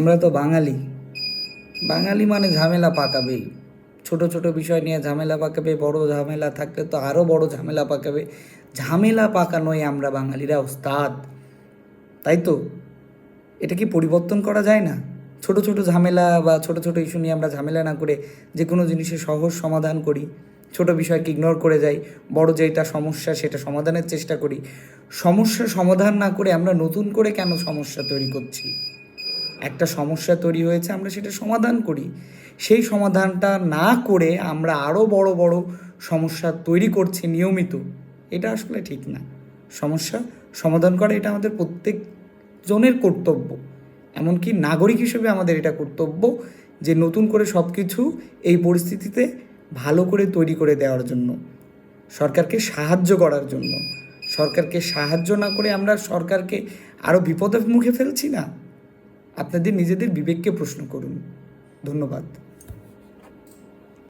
আমরা তো বাঙালি। বাঙালি মানে ঝামেলা পাকাবেই ছোট ছোট বিষয় নিয়ে ঝামেলা পাকাবে, বড় ঝামেলা থাকলে তো আরও বড় ঝামেলা পাকাবে। ঝামেলা পাকানোই আমরা বাঙালিরা ওস্তাদ। তাই তো? এটা কি পরিবর্তন করা যায় না? ছোট ছোট ঝামেলা বা ছোট ছোট ইস্যু নিয়ে আমরা ঝামেলা না করে যে কোনো জিনিসের সহজ সমাধান করি। ছোট বিষয়কে ইগনোর করে যাই। বড় যেটা সমস্যা সেটা সমাধানের চেষ্টা করি। সমস্যা সমাধান না করে আমরা নতুন করে কেন সমস্যা তৈরি করছি? একটা সমস্যা তৈরি হয়েছে, আমরা সেটা সমাধান করি। সেই সমাধানটা না করে আমরা আরও বড় বড় সমস্যা তৈরি করছি নিয়মিত, এটা আসলে ঠিক না। সমস্যা সমাধান করা এটা আমাদের প্রত্যেক জনের কর্তব্য, এমনকি নাগরিক হিসেবে আমাদের এটা কর্তব্য যে নতুন করে সব কিছু এই পরিস্থিতিতে ভালো করে তৈরি করে দেওয়ার জন্য, সরকারকে সাহায্য করার জন্য। সরকারকে সাহায্য না করে আমরা সরকারকে আরও বিপদের মুখে ফেলছি না। আপনাদের নিজেদের বিবেককে প্রশ্ন করুন। ধন্যবাদ।